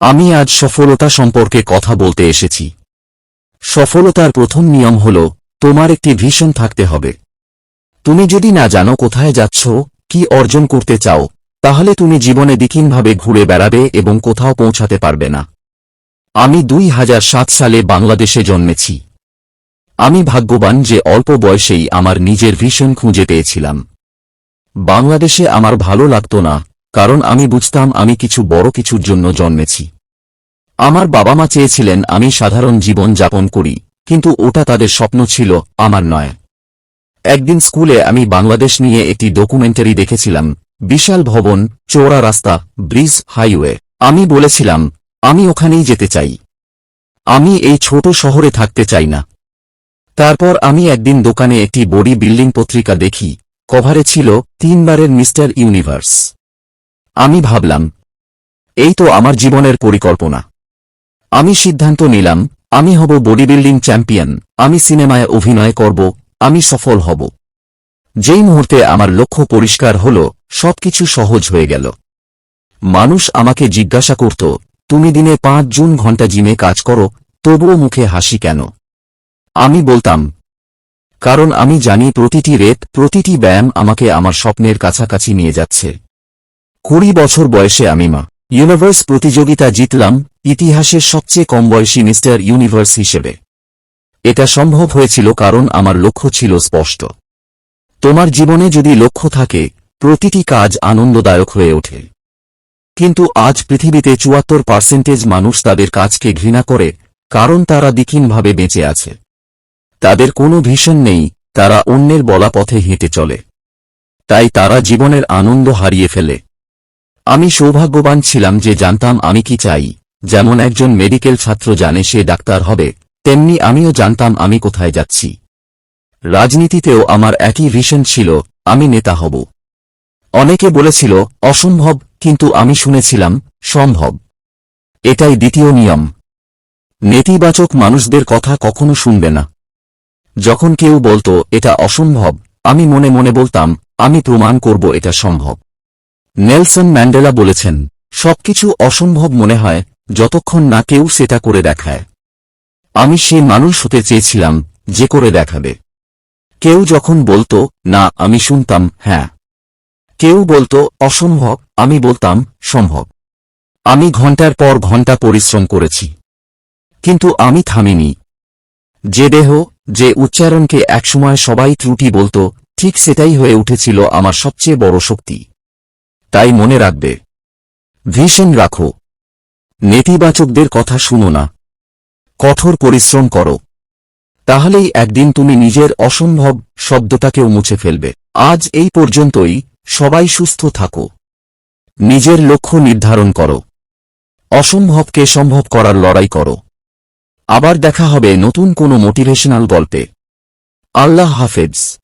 আমি আজ সফলতা সম্পর্কে কথা বলতে এসেছি। সফলতার প্রথম নিয়ম হল, তোমার একটি ভিশন থাকতে হবে। তুমি যদি না জানো কোথায় যাচ্ছ, কি অর্জন করতে চাও, তাহলে তুমি জীবনে দিকিনভাবে ঘুরে বেড়াবে এবং কোথাও পৌঁছাতে পারবে না। আমি দুই হাজার সাত সালে বাংলাদেশে জন্মেছি। আমি ভাগ্যবান যে অল্প বয়সেই আমার নিজের ভিশন খুঁজে পেয়েছিলাম। বাংলাদেশে আমার ভালো লাগত না কারণ আমি বুঝতাম আমি কিছু বড় কিছুর জন্য জন্মেছি। আমার বাবা মা চেয়েছিলেন আমি সাধারণ জীবন যাপন করি, কিন্তু ওটা তাদের স্বপ্ন ছিল, আমার নয়। একদিন স্কুলে আমি বাংলাদেশ নিয়ে একটি ডকুমেন্টারি দেখেছিলাম, বিশাল ভবন চৌড়া রাস্তা, ব্রিজ, হাইওয়ে। আমি বলেছিলাম, আমি ওখানেই যেতে চাই। আমি এই ছোট শহরে থাকতে চাই না। তারপর আমি একদিন দোকানে একটি বডি বিল্ডিং পত্রিকা দেখি, কভারে ছিল, তিনবারের মিস্টার ইউনিভার্স। আমি ভাবলাম, এই তো আমার জীবনের পরিকল্পনা। আমি সিদ্ধান্ত নিলাম, আমি হব বডি বিল্ডিং চ্যাম্পিয়ন আমি সিনেমায় অভিনয় করব, আমি সফল হব। যেই মুহূর্তে আমার লক্ষ্য পরিষ্কার হল, সবকিছু সহজ হয়ে গেল। মানুষ আমাকে জিজ্ঞাসা করত, তুমি দিনে পাঁচ জুন ঘণ্টা জিমে কাজ করো, তবুও মুখে হাসি কেন? আমি বলতাম, কারণ আমি জানি প্রতিটি রেত, প্রতিটি ব্যায়াম আমাকে আমার স্বপ্নের কাছাকাছি নিয়ে যাচ্ছে। কুড়ি বছর বয়সে আমি মা। ইউনিভার্স প্রতিযোগিতা জিতলাম, ইতিহাসের সবচেয়ে কম বয়সী মিস্টার ইউনিভার্স হিসেবে। এটা সম্ভব হয়েছিল কারণ আমার লক্ষ্য ছিল স্পষ্ট। তোমার জীবনে যদি লক্ষ্য থাকে, প্রতিটি কাজ আনন্দদায়ক হয়ে ওঠে। কিন্তু আজ পৃথিবীতে চুয়াত্তর পার্সেন্টেজ মানুষ তাদের কাজকে ঘৃণা করে, কারণ তারা দিকিনভাবে বেঁচে আছে। তাদের কোনো ভীষণ নেই, তারা অন্যের বলা পথে হেঁটে চলে। তাই তারা জীবনের আনন্দ হারিয়ে ফেলে। আমি সৌভাগ্যবান ছিলাম যে জানতাম আমি কি চাই। যেমন একজন মেডিকেল ছাত্র জানে সে ডাক্তার হবে, তেমনি আমিও জানতাম আমি কোথায় যাচ্ছি। রাজনীতিতেও আমার একই ভিশন ছিল, আমি নেতা হব। অনেকে বলেছিল, অসম্ভব কিন্তু আমি শুনেছিলাম, সম্ভব এটাই দ্বিতীয় নিয়ম। নেতিবাচক মানুষদের কথা কখনো শুনবে না। যখন কেউ বলতো, এটা অসম্ভব আমি মনে মনে বলতাম, আমি প্রমাণ করব এটা সম্ভব নেলসন ম্যান্ডেলা বলেছেন, সবকিছু অসম্ভব মনে হয়, যতক্ষণ না কেউ সেটা করে দেখায়। আমি সেই মানুষ হতে চেয়েছিলাম, যে করে দেখাবে। কেউ যখন বলতো, না, আমি শুনতাম হ্যাঁ। কেউ বলতো, অসম্ভব, আমি বলতাম, সম্ভব। আমি ঘণ্টার পর ঘণ্টা পরিশ্রম করেছি। কিন্তু আমি থামিনি। যে দেহ, যে উচ্চারণকে একসময় সবাই ত্রুটি বলতো, ঠিক সেটাই হয়ে উঠেছিল আমার সবচেয়ে বড় শক্তি। তাই মনে রাখবে। ভিশন রাখো। নেতিবাচকদের কথা শুনো না। কঠোর পরিশ্রম করো। তাহলেই একদিন তুমি নিজের অসম্ভব শব্দটাকেও মুছে ফেলবে। আজ এই পর্যন্তই। সবাই সুস্থ থাকো। নিজের লক্ষ্য নির্ধারণ করো। অসম্ভবকে সম্ভব করার লড়াই করো। আবার দেখা হবে নতুন কোনো মোটিভেশনাল গল্পে। আল্লাহ হাফেজ।